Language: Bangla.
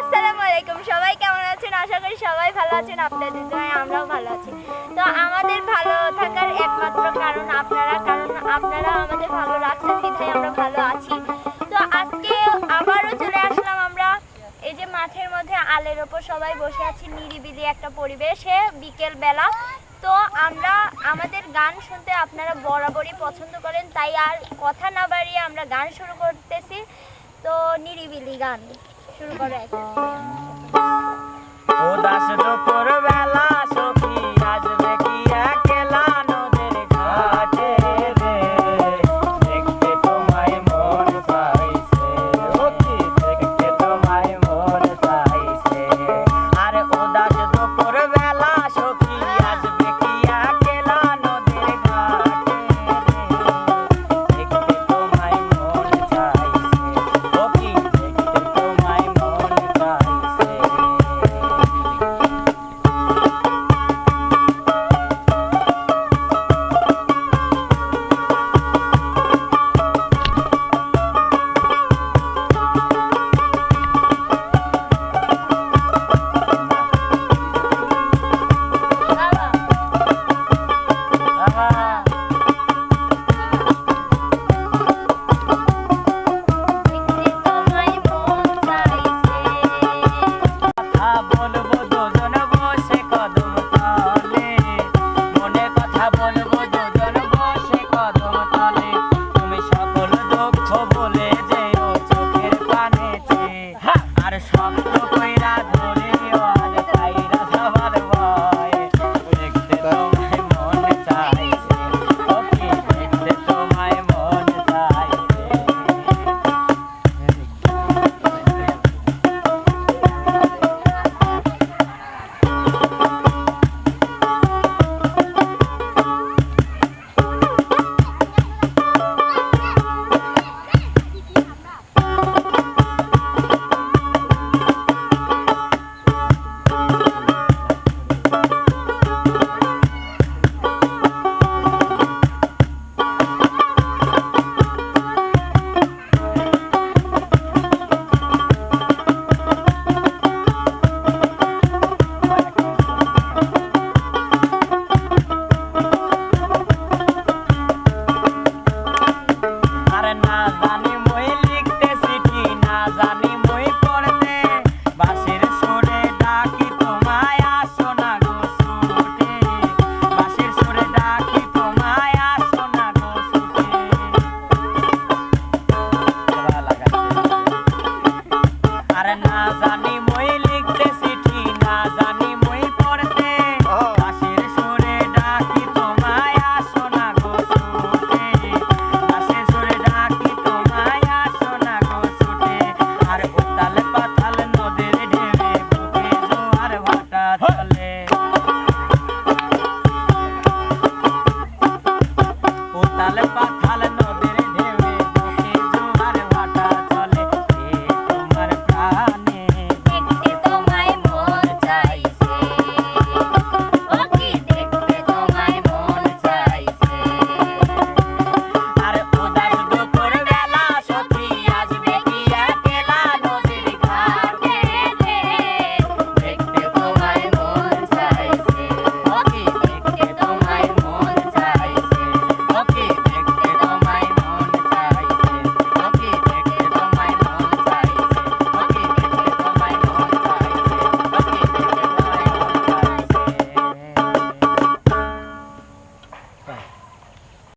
আসসালামু আলাইকুম। সবাই কেমন আছেন? আশা করি সবাই ভালো আছেন, আপনাদের দোয়ায় আমরাও ভালো আছি। তো আমাদের ভালো থাকার একমাত্র কারণ আপনারা কারণ আপনারা আমাদের ভালো রাখছেন বিধায় আমরা ভালো আছি। তো আজকে আবারও চলে আসলাম আমরা। এই যে মাঠের মধ্যে আলের ওপর সবাই বসে আছি, নিরিবিলি একটা পরিবেশে বিকেল বেলা তো আমরা, আমাদের গান শুনতে আপনারা বরাবরই পছন্দ করেন, তাই আর কথা না বাড়িয়ে আমরা গান শুরু করতেছি। তো নিরিবিলি গান। ও দাস দুপুর বেলা ময়লা